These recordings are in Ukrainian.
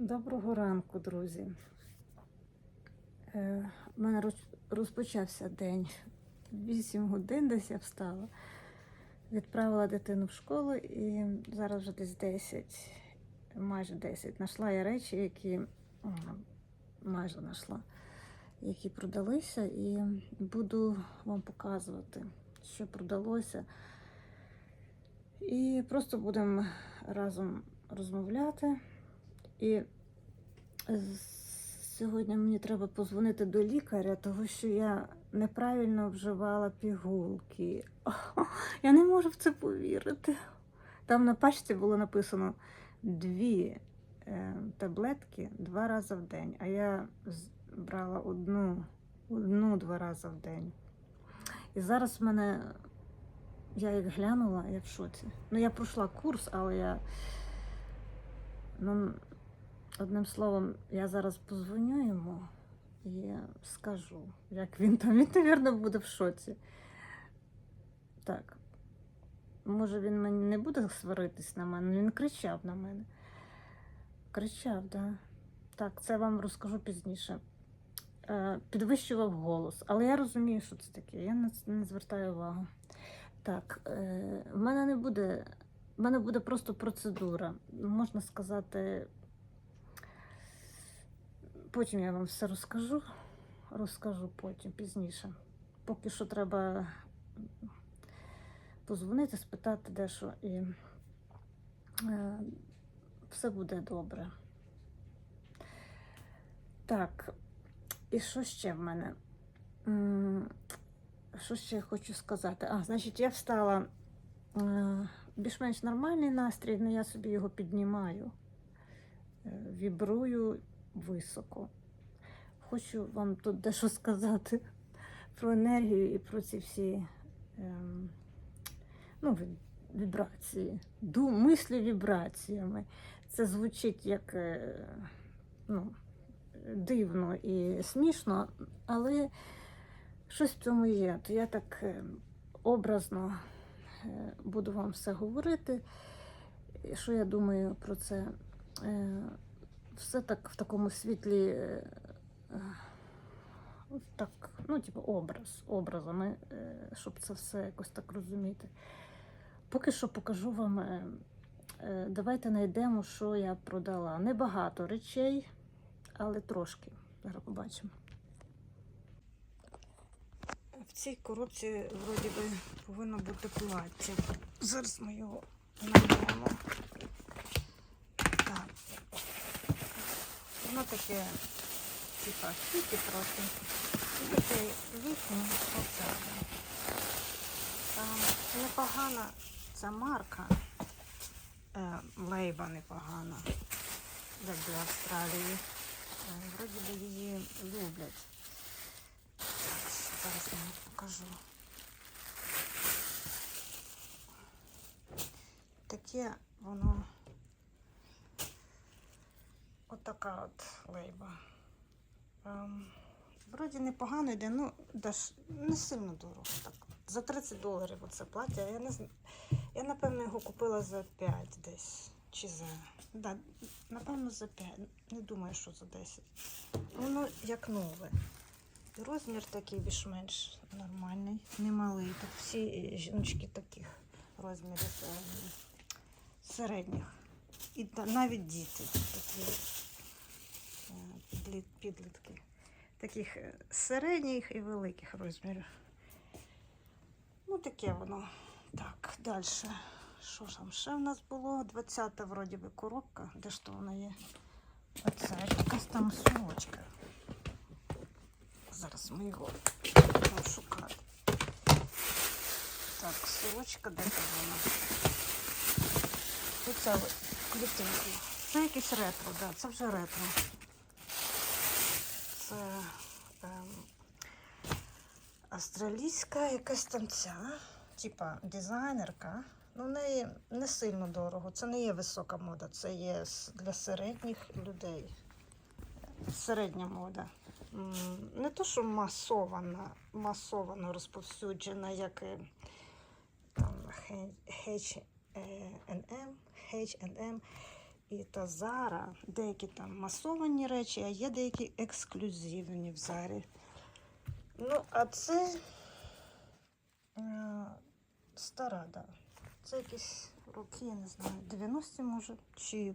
Доброго ранку, друзі. Е, У мене розпочався день. 8 годин десь я встала. Відправила дитину в школу і зараз вже десь 10, майже 10. Знайшла я речі, які майже знайшла, які продалися, і буду вам показувати, що продалося. І просто будемо разом розмовляти. І сьогодні мені треба позвонити до лікаря, тому що я неправильно вживала пігулки. Я не можу в це повірити. Там на пачці було написано дві е, таблетки два рази в день, а я брала одну, одну-два рази в день. І зараз в мене, я як глянула, я в шоці. Ну, я пройшла курс, але я. Ну, Одним словом, я зараз позвоню йому і скажу, як він там. Він, мабуть, буде в шоці. Так. Може, він мені не буде сваритись на мене, він кричав на мене. Кричав, так. Да. Так, це вам розкажу пізніше. Е, Підвищував голос, але я розумію, що це таке. Я на це не звертаю увагу. Так, е, в мене не буде. В мене буде просто процедура. Можна сказати, Потім я вам все розкажу. Розкажу потім, пізніше. Поки що треба позвонити, спитати дещо і е, все буде добре. Так, і що ще в мене? Що ще я хочу сказати? А, значить, я встала е, більш-менш нормальний настрій, але я собі його піднімаю, е, вібрую високо. Хочу вам тут дещо сказати про енергію і про ці всі ем, ну, вібрації. Ду, мислі вібраціями. Це звучить як е, ну, дивно і смішно, але щось в цьому є. То я так е, образно е, буду вам все говорити. Що я думаю про це? Е, все так в такому світлі, е, е, так, ну, типу, образ, образами, е, щоб це все якось так розуміти. Поки що покажу вам. Давайте знайдемо, що я продала. Небагато речей, але трошки. Зараз побачимо. В цій коробці вроді би повинно бути плаття. Зараз ми його знайдемо. Так. Воно таке, типа, хіті трохи. І таке літнє оце. Непогана ця марка. Е, лейба непогана. Як для Австралії. Е, вроді би її люблять. Зараз я вам покажу. Таке воно. Отака от лейба. Ем, вроді непогано йде, ну даш, не сильно дорого. Так. За 30 доларів оце плаття. Я не знаю. Я, напевно, його купила за 5 десь. Чи за. Да, напевно, за 5. Не думаю, що за 10. Воно як нове. Розмір такий більш-менш нормальний, немалий. Тут всі е, жіночки таких розмірів е, середніх. І навіть діти такі е, підлітки. Таких е, середніх і великих розмірів. Ну, таке воно. Так, далі. Що ж там ще в нас було? 20-та вроді би коробка. Де ж то вона є? Оце якась там сумочка. Зараз ми його будемо шукати. Так, сорочка, де вона? Оце клітинки. Це якесь ретро, да, це вже ретро. Це ем, австралійська якась там ця, типа дизайнерка. Ну, в неї не сильно дорого. Це не є висока мода, це є для середніх людей. Середня мода. Не то, що масована, масовано розповсюджена, як е, там H&M, H&M і та Зара. Деякі там масовані речі, а є деякі ексклюзивні в Зарі. Ну, а це е, стара, да. Це якісь роки, я не знаю, 90 може, чи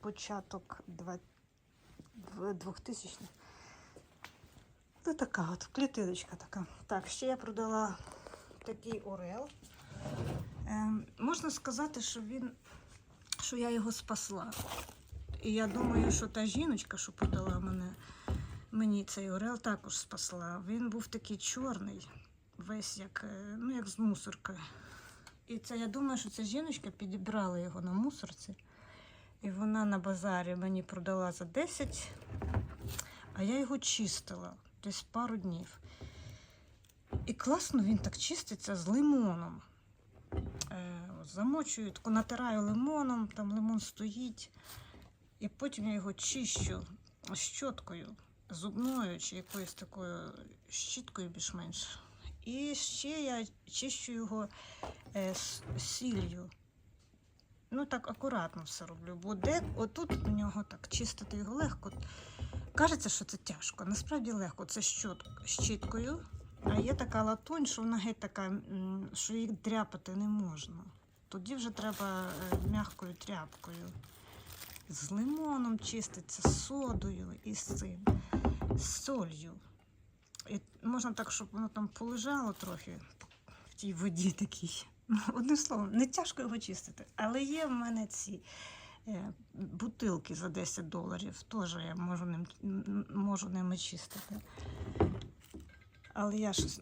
початок 2000 х Ну, така от клітиночка така. Так, ще я продала такий орел. Ем, можна сказати, що він, що я його спасла. І я думаю, що та жіночка, що продала мене, мені цей орел також спасла. Він був такий чорний, весь як, е, ну, як з мусорки. І це я думаю, що ця жіночка підібрала його на мусорці. І вона на базарі мені продала за 10, а я його чистила десь пару днів. І класно він так чиститься з лимоном. Замочую, тако натираю лимоном, там лимон стоїть. І потім я його чищу щоткою, зубною чи якоюсь такою щіткою більш-менш. І ще я чищу його е, сіллю. Ну так акуратно все роблю, бо де отут у нього так чистити його легко. Кажеться, що це тяжко. Насправді легко. Це щіткою. А є така латунь, що вона геть така, що її дряпати не можна. Тоді вже треба е, м'якою тряпкою. З лимоном чиститься, з содою і з цим, з солью. І можна так, щоб воно там полежало трохи в тій воді такій. Одним словом, не тяжко його чистити. Але є в мене ці е, бутилки за 10 доларів. Теж я можу, ним, можу ними чистити. Але я щось.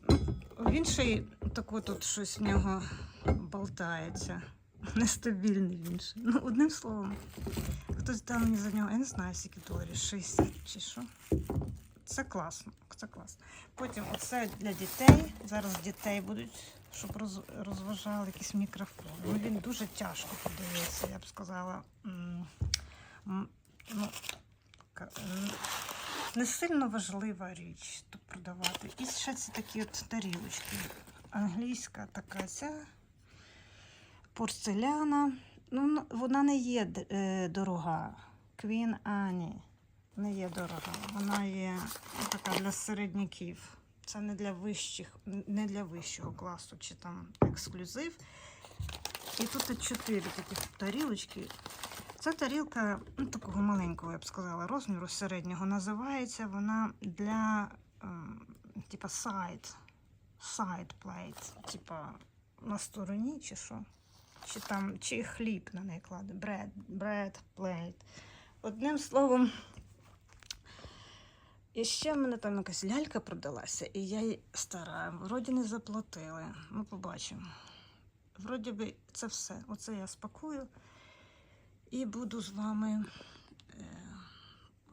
Він ще й тако тут щось в нього болтається. Нестабільний він ще. Ну, одним словом, хтось дав мені за нього, я не знаю, скільки доларів, 60 чи що. Це класно, це класно. Потім оце для дітей. Зараз дітей будуть, щоб роз- розважали якісь мікрофони. Ну, він дуже тяжко подається, я б сказала. Ну, не сильно важлива річ тут продавати. І ще ці такі от тарілочки. Англійська така ця порцеляна. Ну, вона не є е, дорога. Queen Annie не є дорога. Вона є ну, така для середняків. Це не для вищих, не для вищого класу чи там ексклюзив. І тут чотири таких тарілочки. Ця тарілка ну, такого маленького, я б сказала, розміру середнього називається вона для ем, типа side, side plate, типа на стороні чи що. Чи там чи хліб на неї кладе, bread, bread plate. Одним словом, і ще в мене там якась лялька продалася, і я їй стара, вроді не заплатили. Ну, побачимо. Вроді би, це все. Оце я спакую і буду з вами е,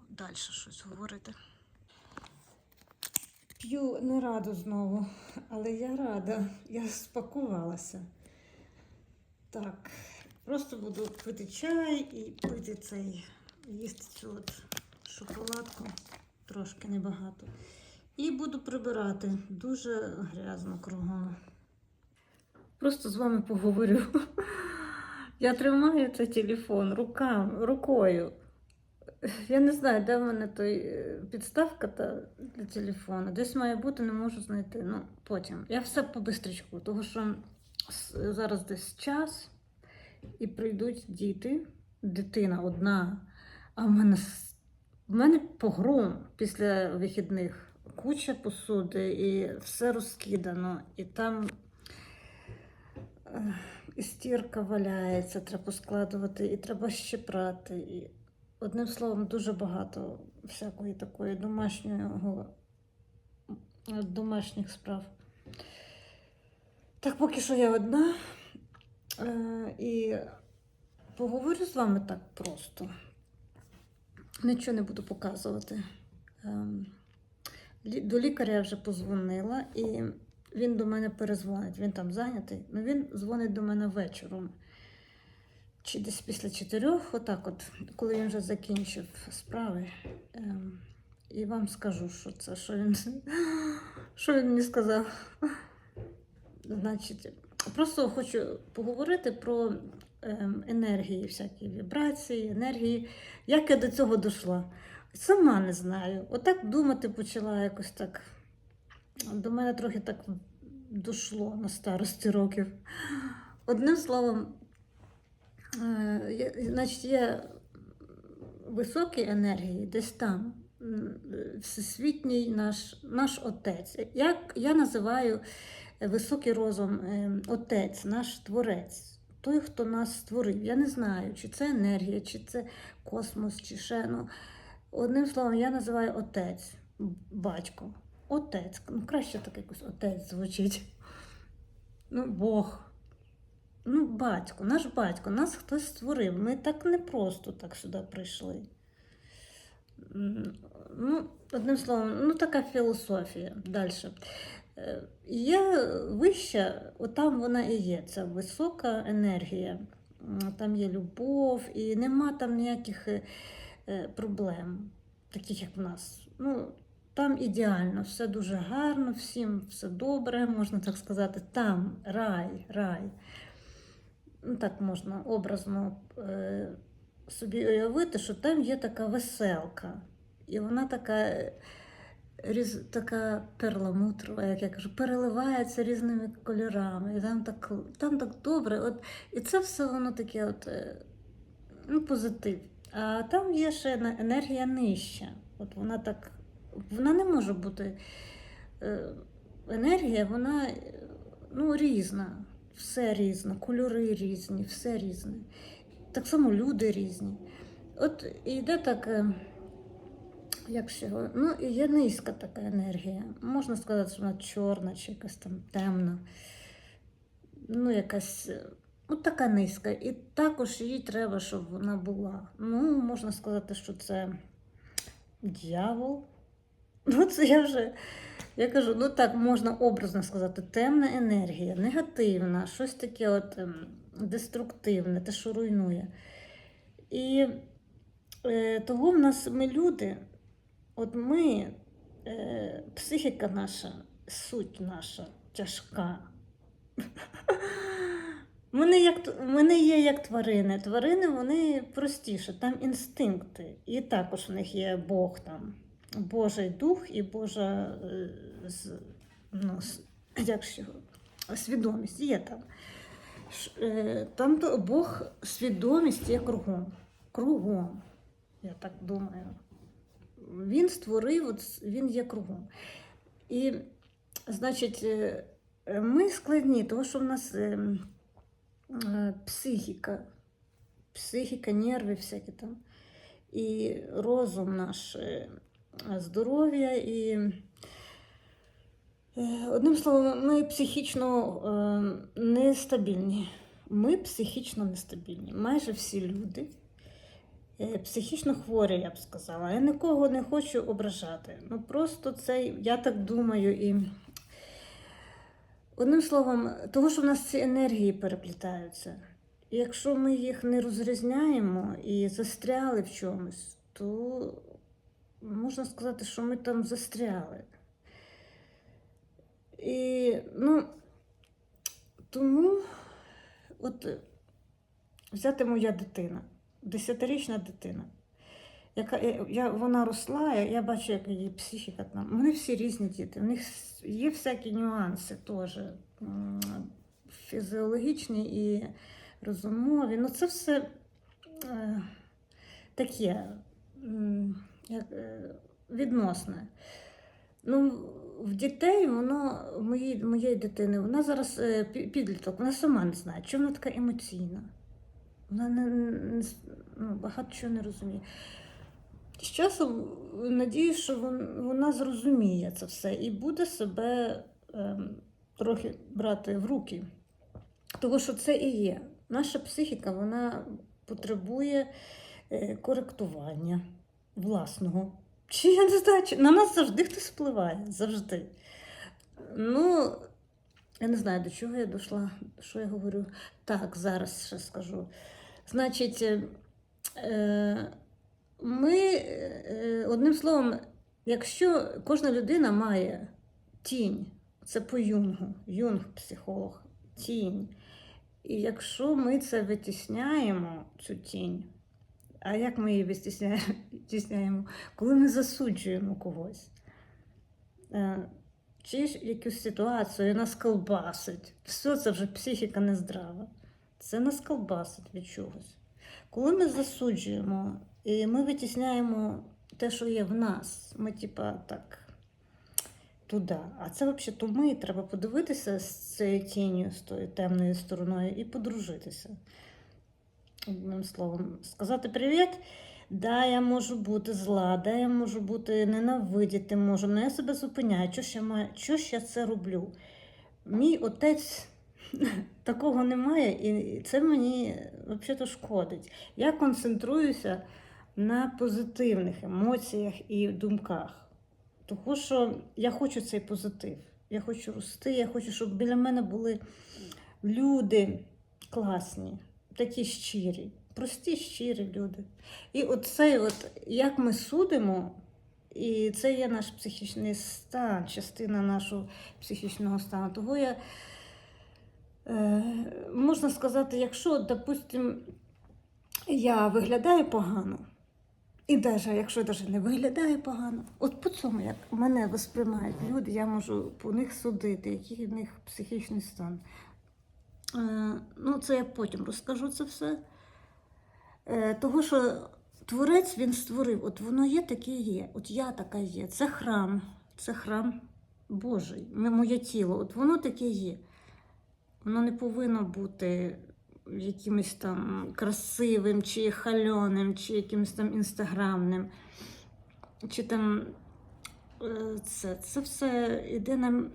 далі щось говорити. П'ю не раду знову, але я рада, я спакувалася. Так, просто буду пити чай і пити цей, їсти цю от шоколадку, трошки небагато. І буду прибирати. Дуже грязно кругом. Просто з вами поговорю. Я тримаю цей телефон рукам, рукою. Я не знаю, де в мене той е, підставка та для телефону. Десь має бути, не можу знайти. Ну, потім. Я все по-бистрічку, тому що зараз десь час і прийдуть діти, дитина одна, а в мене, в мене погром після вихідних. Куча посуди і все розкидано. І там е, стірка валяється, треба складувати, і треба ще прати. І, одним словом, дуже багато всякої такої домашнього, домашніх справ. Так, поки що я одна. Е, і поговорю з вами так просто. Нічого не буду показувати. Ем, До лікаря я вже позвонила, і він до мене перезвонить. Він там зайнятий. Ну він дзвонить до мене вечором. Чи десь після чотирьох, отак, от, коли він вже закінчив справи. Ем, і вам скажу, що це, що він, що він мені сказав. Значить, просто хочу поговорити про ем, енергії, всякі вібрації, енергії. Як я до цього дійшла? Сама не знаю. Отак думати почала якось так. До мене трохи так дошло на старості років. Одним словом, е, значить, є високі енергії десь там, всесвітній наш, наш отець. Як я називаю високий розум е, отець, наш творець, той, хто нас створив. Я не знаю, чи це енергія, чи це космос, чи ще. Ну, одним словом, я називаю отець, батько. Отець. Ну, краще так якось отець звучить. Ну, Бог. Ну, батько, наш батько, нас хтось створив. Ми так не просто так сюди прийшли. Ну, одним словом, ну така філософія. Далі. Є вища, отам вона і є, ця висока енергія. Там є любов, і нема там ніяких е, е, проблем, таких як в нас. Ну, там ідеально, все дуже гарно, всім все добре, можна так сказати. Там рай, рай. Ну, так можна образно е, собі уявити, що там є така веселка. І вона така, е, різ, така перламутрова, як я кажу, переливається різними кольорами. І там так, там так добре. От, і це все воно таке от, е, ну, позитив. А там є ще енергія нижча. От вона так, вона не може бути. е, Енергія, вона ну, різна. Все різне, кольори різні, все різне. Так само люди різні. От і йде так, е, як ще, ну, є низька така енергія. Можна сказати, що вона чорна чи якась там темна. Ну, якась, е, ну, така низька. І також їй треба, щоб вона була. Ну, можна сказати, що це дьявол. Ну, це я вже. Я кажу, ну так можна образно сказати, темна енергія, негативна, щось таке от ем, деструктивне, те, що руйнує. І е, того в нас ми люди, от ми, е, психіка наша, суть наша тяжка. Ми не, як, ми не є як тварини. Тварини вони простіше, там інстинкти. І також в них є Бог там. Божий дух і Божа е, ну, як ж його, свідомість є там. Е, Там то Бог свідомість є кругом. Кругом, я так думаю. Він створив, от, він є кругом. І, значить, е, ми складні, тому що в нас психіка, психіка, нерви всякі там, і розум наш, здоров'я і. Е, Одним словом, ми психічно е, нестабільні. Ми психічно нестабільні. Майже всі люди е, психічно хворі, я б сказала. Я нікого не хочу ображати. Ну просто це, я так думаю, і одним словом, того, що в нас ці енергії переплітаються. Якщо ми їх не розрізняємо і застряли в чомусь, то можна сказати, що ми там застряли. І, ну, тому, от взяти моя дитина, десятирічна дитина, яка, я, вона росла, я, я бачу, як її психіка там. Вони всі різні діти, у них є всякі нюанси теж фізіологічні і розумові. Ну, це все е, таке е, відносне. Ну, в дітей воно, моїй, моєї дитини, вона зараз е, підліток, вона сама не знає, чому вона така емоційна. Вона не, не, ну, багато чого не розуміє. З часом надіюсь, що вона зрозуміє це все і буде себе ем, трохи брати в руки. Тому що це і є. Наша психіка вона потребує е, коректування власного. Чи я не знаю, чи на нас завжди хтось впливає. Завжди. Ну, я не знаю, до чого я дійшла, що я говорю. Так, зараз ще скажу. Значить, е, е, ми, е, одним словом, якщо кожна людина має тінь, це по юнгу, юнг психолог, тінь. І якщо ми це витісняємо, цю тінь, а як ми її витісняємо? Коли ми засуджуємо когось, е, чи ж якусь ситуацію нас колбасить, все це вже психіка нездрава. Це нас колбасить від чогось. Коли ми засуджуємо і ми витісняємо те, що є в нас, ми, типа, так. Туди. А це взагалі то ми треба подивитися з цією тінню, з тою темною стороною і подружитися. Одним словом, сказати привіт. Да, я можу бути зла, да, я можу бути ненавидіти можу, але я себе зупиняю. Ж я, маю, ж я це роблю? Мій отець такого немає, і це мені взагалі шкодить. Я концентруюся на позитивних емоціях і думках. Тому що я хочу цей позитив. Я хочу рости, я хочу, щоб біля мене були люди класні, такі щирі, прості, щирі люди. І оцей, от, як ми судимо, і це є наш психічний стан, частина нашого психічного стану. Того я, е, можна сказати, якщо, допустимо, я виглядаю погано, і навіть якщо навіть не виглядає погано, от по цьому, як мене восприймають люди, я можу по них судити, який в них психічний стан. Е, ну, це я потім розкажу це все. Е, того, що творець він створив, от воно є, таке є. От я така є. Це храм, це храм Божий, моє тіло. От воно таке є. Воно не повинно бути якимось там красивим, чи хальоним, чи якимось там інстаграмним, чи там е, це, це все йде нам.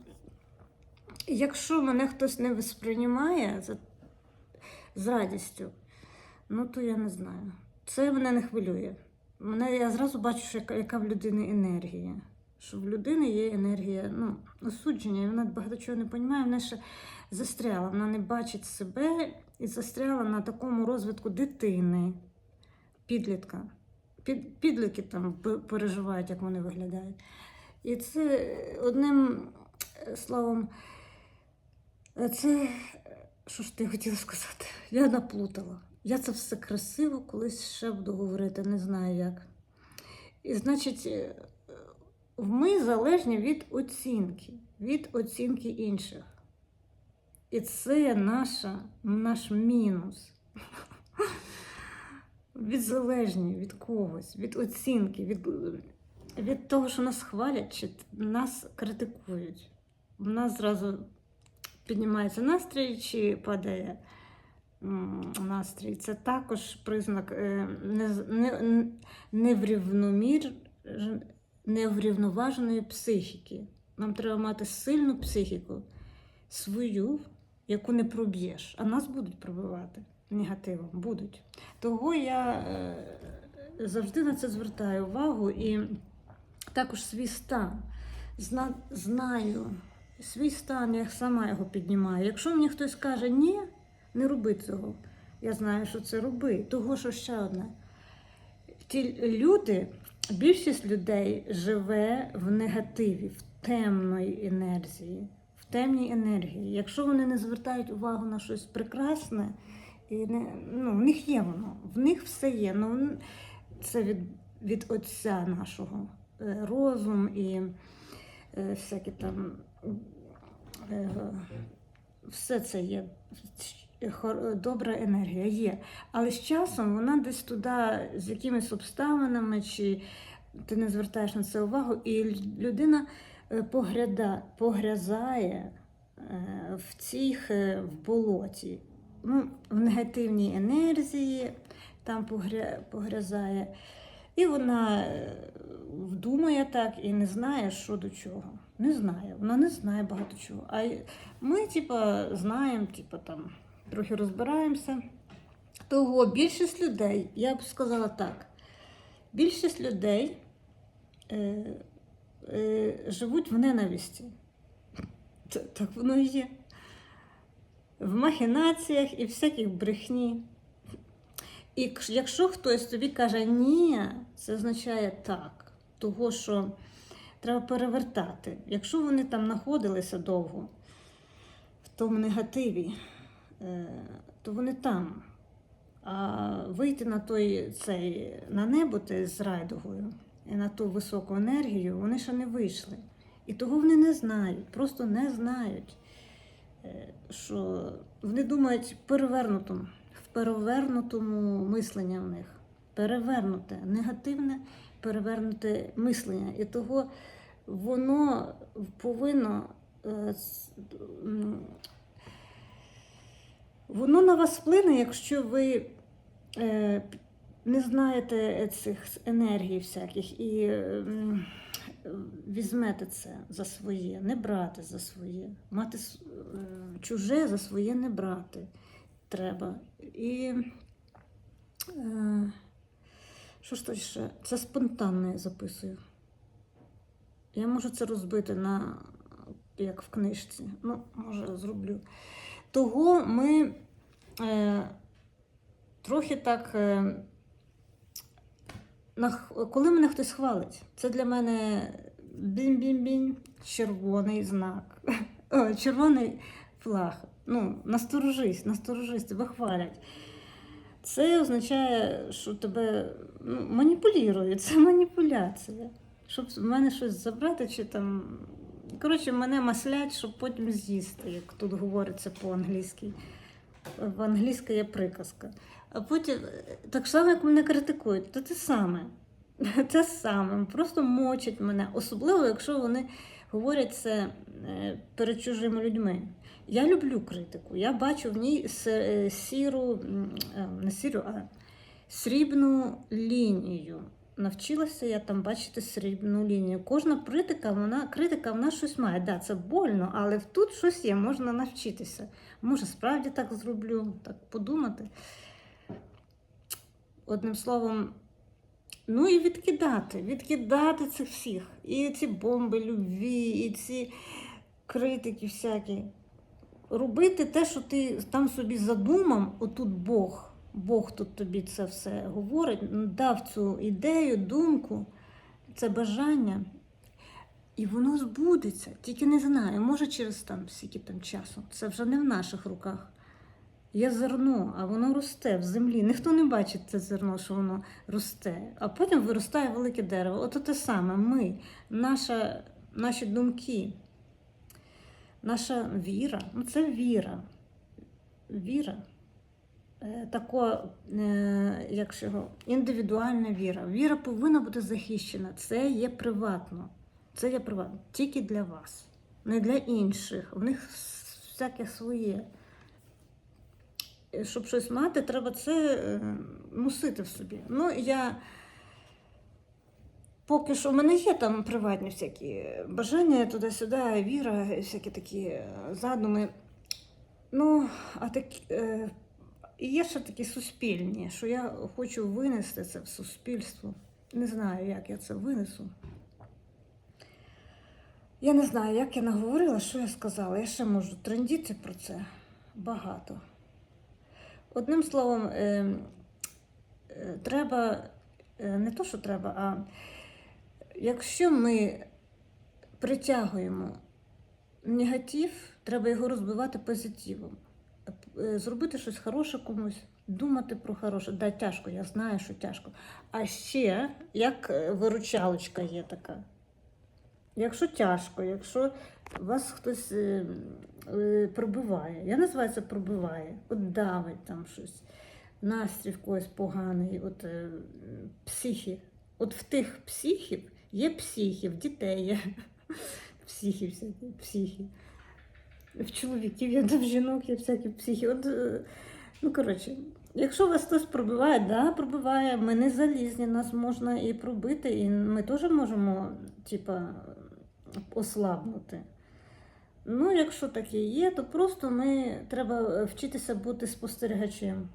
Якщо мене хтось не восприймає за, з радістю, ну то я не знаю. Це мене не хвилює. Мене, я зразу бачу, що яка, яка в людини енергія. Що в людини є енергія, ну, осудження, і вона багато чого не розуміє, вона ще застряла, вона не бачить себе і застряла на такому розвитку дитини, підлітка. Під, підлітки там переживають, як вони виглядають. І це одним е, словом, це що ж ти хотіла сказати? Я наплутала. Я це все красиво колись ще буду говорити, не знаю як. І значить, е, ми залежні від оцінки, від оцінки інших. І це наша, наш мінус. Від залежні від когось, від оцінки, від, від того, що нас хвалять чи нас критикують. У нас зразу піднімається настрій чи падає настрій. Це також признак е, не, не, неврівномір, неврівноваженої психіки. Нам треба мати сильну психіку, свою, яку не проб'єш, а нас будуть пробивати негативом. Будуть. Того я е, завжди на це звертаю увагу і також свій стан. Зна, знаю свій стан, я сама його піднімаю. Якщо мені хтось каже, ні, не роби цього, я знаю, що це роби. Того, що ще одне. Ті люди, більшість людей живе в негативі, в темної енергії, в темній енергії. Якщо вони не звертають увагу на щось прекрасне, і не, ну, в них є воно, в них все є. Ну, це від, від Отця нашого е, розум і е, всякі там все це є. Добра енергія є. Але з часом вона десь туди з якимись обставинами, чи ти не звертаєш на це увагу, і людина е, погряда, погрязає е, в цих е, в болоті, ну, в негативній енергії там погря, погрязає. І вона е, думає так і не знає, що до чого. Не знає. Вона не знає багато чого. А ми, типа, знаємо, типа, там, трохи розбираємося. Того більшість людей, я б сказала так, більшість людей е, е, живуть в ненависті. Так воно і є. В махінаціях і всяких брехні. І якщо хтось тобі каже ні, це означає так, того що треба перевертати. Якщо вони там знаходилися довго в тому негативі, е, то вони там. А вийти на той цей на небо те з райдугою і на ту високу енергію вони ще не вийшли. І того вони не знають, просто не знають, е, що вони думають перевернутому, в перевернутому мисленні в них. Перевернуте, негативне перевернуте мислення. І того воно повинно. е, Воно на вас вплине, якщо ви е, не знаєте цих енергій всяких і візьмете це за своє, не брати за своє, мати е, чуже за своє не брати треба. І що ж то ще? Це спонтанно я записую. Я можу це розбити на як в книжці. Ну, може, зроблю. Того ми е, трохи так. Е, коли мене хтось хвалить, це для мене бінь-бінь-бінь, червоний знак, червоний флаг. Ну, насторожись, насторожись, тебе хвалять. Це означає, що тебе ну, маніпулюють, це маніпуляція. Щоб в мене щось забрати, чи там. Коротше, мене маслять, щоб потім з'їсти, як тут говориться по-англійськи. В англійській є приказка. А потім, так само, як мене критикують, то те саме. Те саме, просто мочать мене, особливо, якщо вони говорять це перед чужими людьми. Я люблю критику. Я бачу в ній е, сіру, е, не сіру, а срібну лінію. Навчилася я там бачити срібну лінію. Кожна критика, вона критика, вона щось має. Да, це больно, але тут щось є, можна навчитися. Може, справді так зроблю, так подумати. Одним словом, ну і відкидати, відкидати цих всіх. І ці бомби любві, і ці критики всякі. Робити те, що ти там собі задумав, отут Бог. Бог тут тобі це все говорить, дав цю ідею, думку, це бажання. І воно збудеться. Тільки не знаю, може через там скільки там часу. Це вже не в наших руках. Є зерно, а воно росте в землі. Ніхто не бачить це зерно, що воно росте. А потім виростає велике дерево. От те саме ми, наша, наші думки, наша віра. Ну це віра. Віра. Е, Тако, е, як індивідуальна віра. Віра повинна бути захищена. Це є приватно. Це є приватно. Тільки для вас, не для інших. В них всяке своє. Е, Щоб щось мати, треба це е, носити в собі. Ну, я поки що в мене є там приватні всякі бажання туди-сюди, віра, всякі такі е, задуми. Ну, а такі. Е, є ще такі суспільні, що я хочу винести це в суспільство. Не знаю, як я це винесу. Я не знаю, як я наговорила, що я сказала. Я ще можу трендіти про це багато. Одним словом, е, е, треба е, не то, що треба, а якщо ми притягуємо негатив, треба його розбивати позитивом. Е, Зробити щось хороше комусь, думати про хороше. Да, тяжко, я знаю, що тяжко. А ще як е, виручалочка є така. Якщо тяжко, якщо вас хтось е, е, пробиває, я називаю це пробиває, от давить там щось, настрій в когось поганий, от е, психи. От в тих психів є психи, дітей є психи, психи. В чоловіків є, в жінок є всякі психи. От, е, ну, коротше, якщо вас хтось пробиває, да, пробиває, ми не залізні, нас можна і пробити, і ми теж можемо, типа, ослабнути. Ну, якщо таке є, то просто ми треба вчитися бути спостерігачем.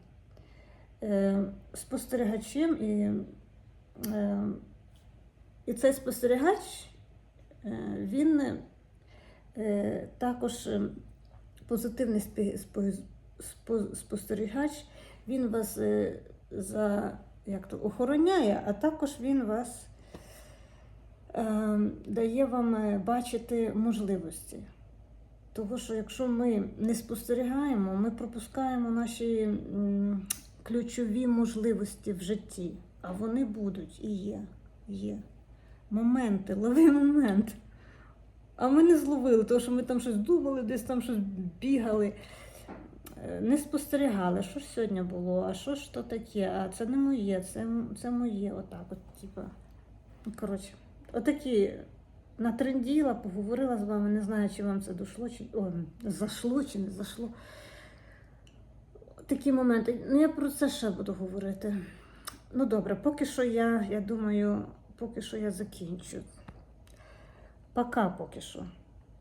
Е, спостерігачем і, е, і цей спостерігач, е, він е, також е, позитивний спостерігач, він вас за, як то, охороняє, а також він вас дає вам бачити можливості. Того, що якщо ми не спостерігаємо, ми пропускаємо наші ключові можливості в житті. А вони будуть і є. є. Моменти, лови момент. А ми не зловили, тому що ми там щось думали, десь там щось бігали. Е, Не спостерігали, що ж сьогодні було, а що ж то таке, а це не моє, це, це моє. Отак, от, типа. Ну, Коротше, отакі натренділа, поговорила з вами, не знаю, чи вам це дошло, чи о, зашло, чи не зашло. Такі моменти. Ну, я про це ще буду говорити. Ну, добре, поки що я, я думаю, поки що я закінчу. Пока поки що.